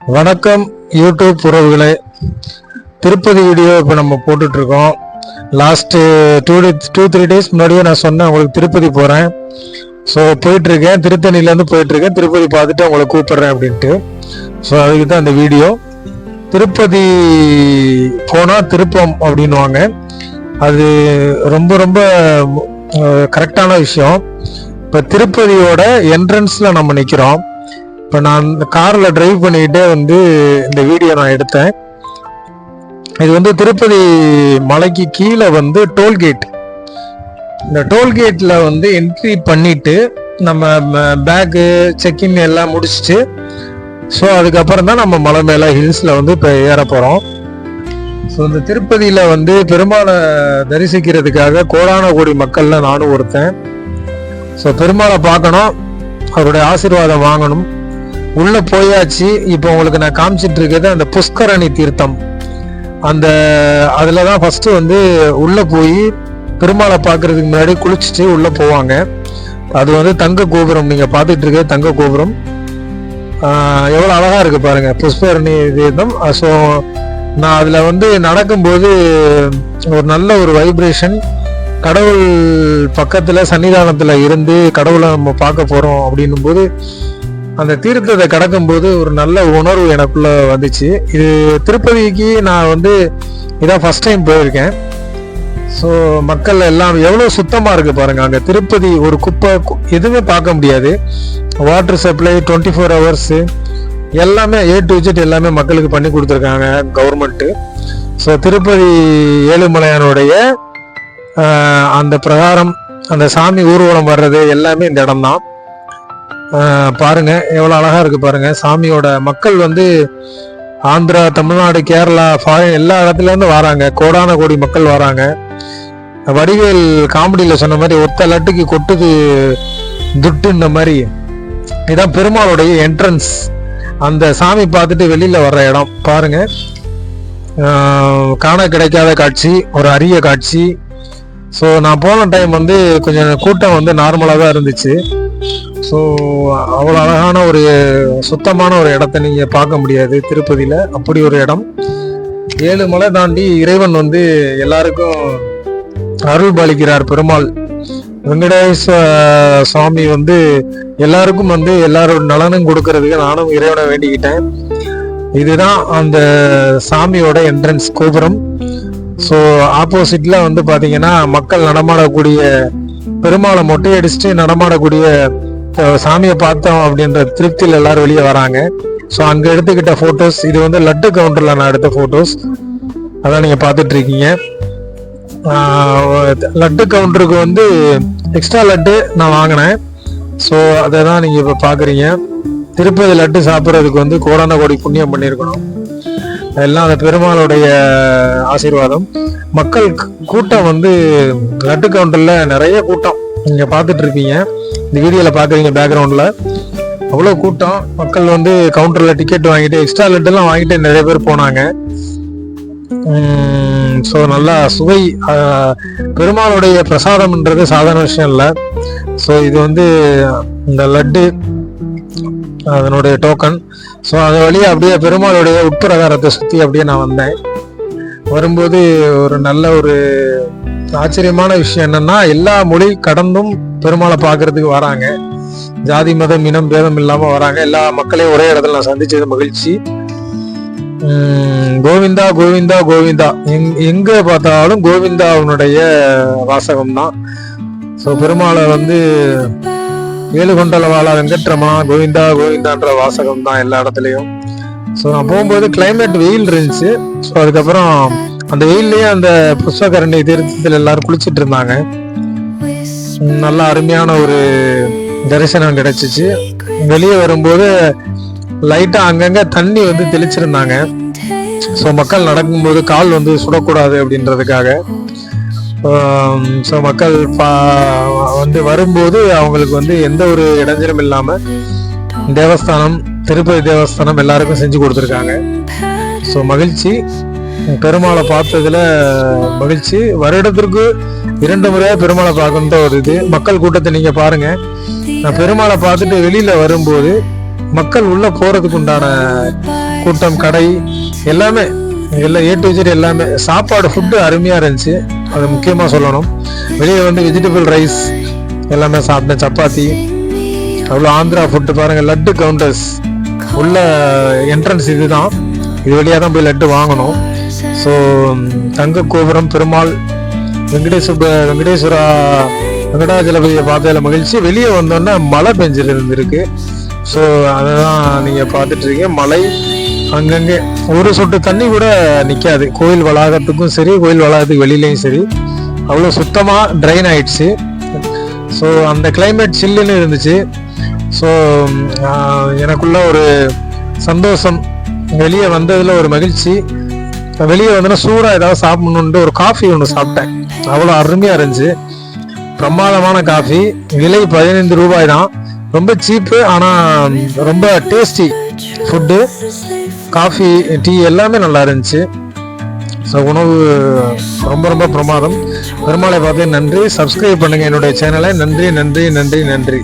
வணக்கம் யூடியூப் உறவுகளே. திருப்பதி வீடியோ இப்போ நம்ம போட்டுட்டு இருக்கோம் last two day two three days முன்னாடியே நான் சொன்னேன் உங்களுக்கு திருப்பதி போகிறேன் ஸோ போயிட்டுருக்கேன் திருத்தணிலேருந்து போயிட்டுருக்கேன் திருப்பதி பார்த்துட்டு உங்களை கூப்பிட்றேன் அப்படின்ட்டு. ஸோ அதுக்கு தான் அந்த வீடியோ திருப்பதி போனால் திருப்பம் அப்படின்வாங்க அது ரொம்ப ரொம்ப கரெக்டான விஷயம். இப்போ திருப்பதியோட என்ட்ரன்ஸில் நம்ம நிற்கிறோம் இப்போ நான் இந்த காரில் டிரைவ் பண்ணிக்கிட்டே வந்து இந்த வீடியோ நான் எடுத்தேன். இது வந்து திருப்பதி மலைக்கு கீழே வந்து டோல்கேட் இந்த டோல்கேட்டில் வந்து என்ட்ரி பண்ணிட்டு நம்ம பேக்கு செக்இன் எல்லாம் முடிச்சுட்டு ஸோ அதுக்கப்புறம் தான் நம்ம மலை மேலே ஹில்ஸில் வந்து இப்போ ஏற போகிறோம் ஸோ இந்த திருப்பதியில் வந்து பெருமாளை தரிசிக்கிறதுக்காக கோடான கோடி மக்களில் நானும் ஒருத்தன். ஸோ பெருமாளை பார்க்கணும் அவருடைய ஆசீர்வாதம் வாங்கணும். உள்ள போயாச்சு. இப்போ உங்களுக்கு நான் காமிச்சிட்டு இருக்கிறது அந்த புஷ்கரணி தீர்த்தம். அந்த அதில் தான் ஃபஸ்ட்டு வந்து உள்ளே போய் பெருமாளை பார்க்கறதுக்கு முன்னாடி குளிச்சுட்டு உள்ளே போவாங்க. அது வந்து தங்க கோபுரம். நீங்கள் பார்த்துட்டு இருக்க தங்க கோபுரம். எவ்வளோ அழகாக இருக்குது பாருங்கள் புஷ்பரணி தீர்த்தம். ஸோ நான் அதில் வந்து நடக்கும்போது ஒரு நல்ல ஒரு வைப்ரேஷன் கடவுள் பக்கத்தில் சன்னிதானத்தில் இருந்து கடவுளை நம்ம பார்க்க போகிறோம் அப்படின்னும் போது அந்த தீர்த்தத்தை கடக்கும் போது ஒரு நல்ல உணர்வு எனக்குள்ள வந்துச்சு. இது திருப்பதிக்கு நான் வந்து இதான் ஃபர்ஸ்ட் டைம் போயிருக்கேன். ஸோ மக்கள் எல்லாம் எவ்வளோ சுத்தமாக இருக்குது பாருங்கள் அங்கே திருப்பதி ஒரு குப்பை எதுவுமே பார்க்க முடியாது. Water supply twenty four hours எல்லாமே ஏ டு விஜெட் எல்லாமே மக்களுக்கு பண்ணி கொடுத்துருக்காங்க கவர்மெண்ட்டு ஸோ திருப்பதி ஏழுமலையானுடைய அந்த பிரகாரம் அந்த சாமி ஊர்வலம் வர்றது எல்லாமே இந்த இடம்தான். பாருங்கள் எவ்வளோ அழகாக இருக்குது பாருங்கள் சாமியோட மக்கள் வந்து ஆந்திரா தமிழ்நாடு கேரளா ஃபாரின் எல்லா இடத்துலேருந்து வராங்க. கோடான கோடி மக்கள் வராங்க. வடிவேல் காமெடியில் சொன்ன மாதிரி ஒத்த லட்டுக்கு கொட்டுது துட்டு இந்த மாதிரி. இதான் பெருமாளுடைய என்ட்ரன்ஸ் அந்த சாமி பார்த்துட்டு வெளியில் வர்ற இடம். பாருங்க. காண கிடைக்காத காட்சி ஒரு அரிய காட்சி. ஸோ நான் போன டைம் வந்து கொஞ்சம் கூட்டம் வந்து நார்மலாக தான் இருந்துச்சு. ஸோ அவ்வளோ அழகான ஒரு சுத்தமான ஒரு இடத்த நீங்கள் பார்க்க முடியாது திருப்பதியில். அப்படி ஒரு இடம். ஏழு மலை தாண்டி இறைவன் வந்து எல்லாருக்கும் அருள் பாலிக்கிறார் பெருமாள். வெங்கடேச சுவாமி வந்து எல்லாருக்கும் வந்து எல்லாரோட நலனும் கொடுக்கறதுக்கு நானும் இறைவனை வேண்டிக்கிட்டேன். இதுதான் அந்த சாமியோட என்ட்ரன்ஸ் கோபுரம். ஸோ ஆப்போசிட்ல வந்து பார்த்தீங்கன்னா மக்கள் நடமாடக்கூடிய பெருமாளை மொட்டை அடிச்சுட்டு நடமாடக்கூடிய சாமியை பார்த்தோம் அப்படின்ற திருப்தியில் எல்லாரும் வெளியே வராங்க. ஸோ அங்கே எடுத்துக்கிட்ட ஃபோட்டோஸ் இது வந்து லட்டு கவுண்டரில் நான் எடுத்த ஃபோட்டோஸ் அதான் நீங்கள் பார்த்துட்டு இருக்கீங்க லட்டு கவுண்டருக்கு வந்து எக்ஸ்ட்ரா லட்டு நான் வாங்கினேன். ஸோ அதை தான் நீங்கள் இப்போ பார்க்குறீங்க. திருப்பதி லட்டு சாப்பிட்றதுக்கு வந்து கோடான கோடி புண்ணியம் பண்ணியிருக்கணும். எல்லாம் அந்த பெருமாளுடைய ஆசீர்வாதம். மக்கள் கூட்டம் வந்து லட்டு கவுண்டரில் நிறைய கூட்டம் நீங்கள் பார்த்துட்டு இருப்பீங்க இந்த வீடியோவில் பார்க்குறீங்க பேக்ரவுண்டில் அவ்வளோ கூட்டம். மக்கள் வந்து கவுண்டரில் டிக்கெட் வாங்கிட்டு எக்ஸ்ட்ரா லெட்டெல்லாம் வாங்கிட்டு நிறைய பேர் போனாங்க. ஸோ நல்லா சுவை பெருமாளுடைய பிரசாதம்ன்றது சாதாரண விஷயம் இல்லை. ஸோ இது வந்து இந்த லட்டு அதனுடைய டோக்கன் ஸோ அது வழியாக அப்படியே பெருமாளுடைய உட்பிரகாரத்தை சுற்றி அப்படியே நான் வந்தேன். வரும்போது ஒரு நல்ல ஒரு ஆச்சரியமான விஷயம் என்னன்னா எல்லா மொழி கடந்தும் பெருமாளை பார்க்கறதுக்கு வராங்க. ஜாதி மதம் இனம் பேதம் இல்லாம வராங்க. எல்லா மக்களையும் ஒரே இடத்துல நான் சந்திச்சது மகிழ்ச்சி. கோவிந்தா கோவிந்தா கோவிந்தா. எங் எங்க பார்த்தாலும் கோவிந்தாவுடைய வாசகம் தான் ஸோ பெருமாளை வந்து ஏழு வாழா வெங்கட்ரமணா கோவிந்தா கோவிந்தான்ற வாசகம் தான் எல்லா இடத்துலையும். ஸோ நான் போகும்போது கிளைமேட் வெயில் இருந்துச்சு. ஸோ அதுக்கப்புறம் அந்த வெயில்லயே அந்த புஷ்பகரணி தீர்த்தத்தில் எல்லாரும் குளிச்சுட்டு இருந்தாங்க. நல்ல அருமையான ஒரு தரிசனம் கிடைச்சிச்சு. வெளியே வரும்போது லைட்டாக அங்கங்கே தண்ணி வந்து தெளிச்சிருந்தாங்க. ஸோ மக்கள் நடக்கும்போது கால் வந்து சுடக்கூடாது அப்படின்றதுக்காக. ஸோ மக்கள் பா- வந்து வரும்போது அவங்களுக்கு வந்து எந்த ஒரு இடைஞ்சலும் இல்லாமல் தேவஸ்தானம் திருப்பதி தேவஸ்தானம் எல்லாருக்கும் செஞ்சு கொடுத்துருக்காங்க. ஸோ மகிழ்ச்சி. பெருமாளை பார்த்ததுல மகிழ்ச்சி. வருடத்திற்கு இரண்டு முறையாக பெருமாளை பார்க்கணுன்ற ஒரு இது. மக்கள் கூட்டத்தை நீங்கள் பாருங்கள் நான் பெருமாளை பார்த்துட்டு வெளியில் வரும்போது மக்கள் உள்ளே போகிறதுக்கு உண்டான கூட்டம் கடை எல்லாமே எல்லாம் ஏ டு ஜெட் எல்லாமே. சாப்பாடு ஃபுட்டு அருமையாக இருந்துச்சு. அது முக்கியமாக சொல்லணும். வெளியே வந்து வெஜிடபிள் ரைஸ் எல்லாமே சாப்பிட்டேன். சப்பாத்தி அவ்வளோ ஆந்திரா ஃபுட்டு பாருங்கள் லட்டு கவுண்டர்ஸ் உள்ள என்ட்ரன்ஸ் இதுதான். இது வழியாக தான் போய் லட்டு வாங்கணும். ஸோ தங்க கோபுரம் பெருமாள் வெங்கடேஸ்வர வெங்கடேஸ்வரா வெங்கடாஜலபதியை பார்த்ததில் மகிழ்ச்சி. வெளியே வந்தோன்னே மழை பெஞ்சிருந்துருக்கு ஸோ ஸோ அததான் நீங்கள் பார்த்துட்ருக்கீங்க மலை மழை அங்கங்கே ஒரு சொட்டு தண்ணி கூட நிற்காது கோயில் வளாகத்துக்கும் சரி கோயில் வளாகத்துக்கு வெளியிலையும் சரி. அவ்வளோ சுத்தமாக ட்ரைன் ஆயிடுச்சு. ஸோ அந்த கிளைமேட் சில்லுன்னு இருந்துச்சு. ஸோ எனக்குள்ள ஒரு சந்தோஷம். வெளியே வந்ததில் ஒரு மகிழ்ச்சி. வெளியே வந்தோன்னா சூடாக ஏதாவது சாப்பிடணுன்ட்டு ஒரு காஃபி ஒன்று சாப்பிட்டேன். அவ்வளோ அருமையாக இருந்துச்சு. பிரமாதமான காஃபி விலை பதினைந்து ரூபாய் தான். ரொம்ப சீப்பு ஆனால் ரொம்ப டேஸ்டி ஃபுட்டு காஃபி டீ எல்லாமே நல்லா இருந்துச்சு. ஸோ உணவு ரொம்ப ரொம்ப பிரமாதம். பெருமாளை பார்த்து நன்றி. சப்ஸ்கிரைப் பண்ணுங்கள் என்னுடைய சேனலை நன்றி நன்றி நன்றி நன்றி.